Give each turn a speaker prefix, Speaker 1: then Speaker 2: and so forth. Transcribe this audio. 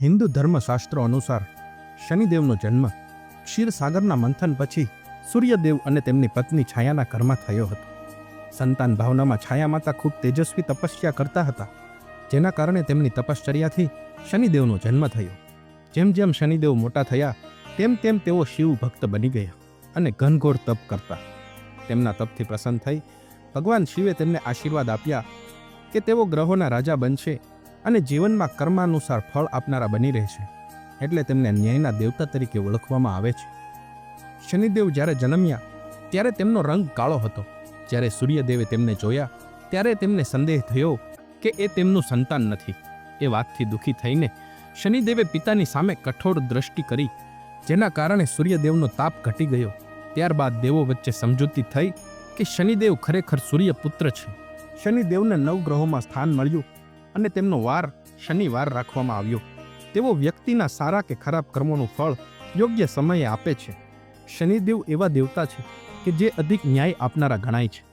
Speaker 1: હિન્દુ ધર્મશાસ્ત્રો અનુસાર શનિદેવનો જન્મ ક્ષીરસાગરના મંથન પછી સૂર્યદેવ અને તેમની પત્ની છાયાના ઘરમાં થયો હતો. સંતાન ભાવનામાં છાયા માતા ખૂબ તેજસ્વી તપસ્યા કરતા હતા, જેના કારણે તેમની તપશ્ચર્યાથી શનિદેવનો જન્મ થયો. જેમ જેમ શનિદેવ મોટા થયા, તેમ તેમ તેઓ શિવ ભક્ત બની ગયા અને ઘનઘોર તપ કરતા. તેમના તપથી પ્રસન્ન થઈ ભગવાન શિવે તેમને આશીર્વાદ આપ્યા કે તેઓ ગ્રહોના રાજા બનશે અને જીવનમાં કર્માનુસાર ફળ આપનારા બની રહેશે, એટલે તેમને ન્યાયના દેવતા તરીકે ઓળખવામાં આવે છે. શનિદેવ જ્યારે જન્મ્યા, ત્યારે તેમનો રંગ કાળો હતો. જ્યારે સૂર્યદેવે તેમને જોયા, ત્યારે તેમને સંદેહ થયો કે એ તેમનું સંતાન નથી. એ વાતથી દુઃખી થઈને શનિદેવે પિતાની સામે કઠોર દ્રષ્ટિ કરી, જેના કારણે સૂર્યદેવનો તાપ ઘટી ગયો. ત્યારબાદ દેવો વચ્ચે સમજૂતી થઈ કે શનિદેવ ખરેખર સૂર્યપુત્ર છે. શનિદેવને નવ ગ્રહોમાં સ્થાન મળ્યું. અને તેમનો વાર શનિવાર રાખવામાં આવ્યો. તેઓ વ્યક્તિના સારા કે ખરાબ કર્મોનું ફળ યોગ્ય સમયે આપે છે. શનિદેવ એવા દેવતા છે કે જે અધિક ન્યાય આપનારા ગણાય છે.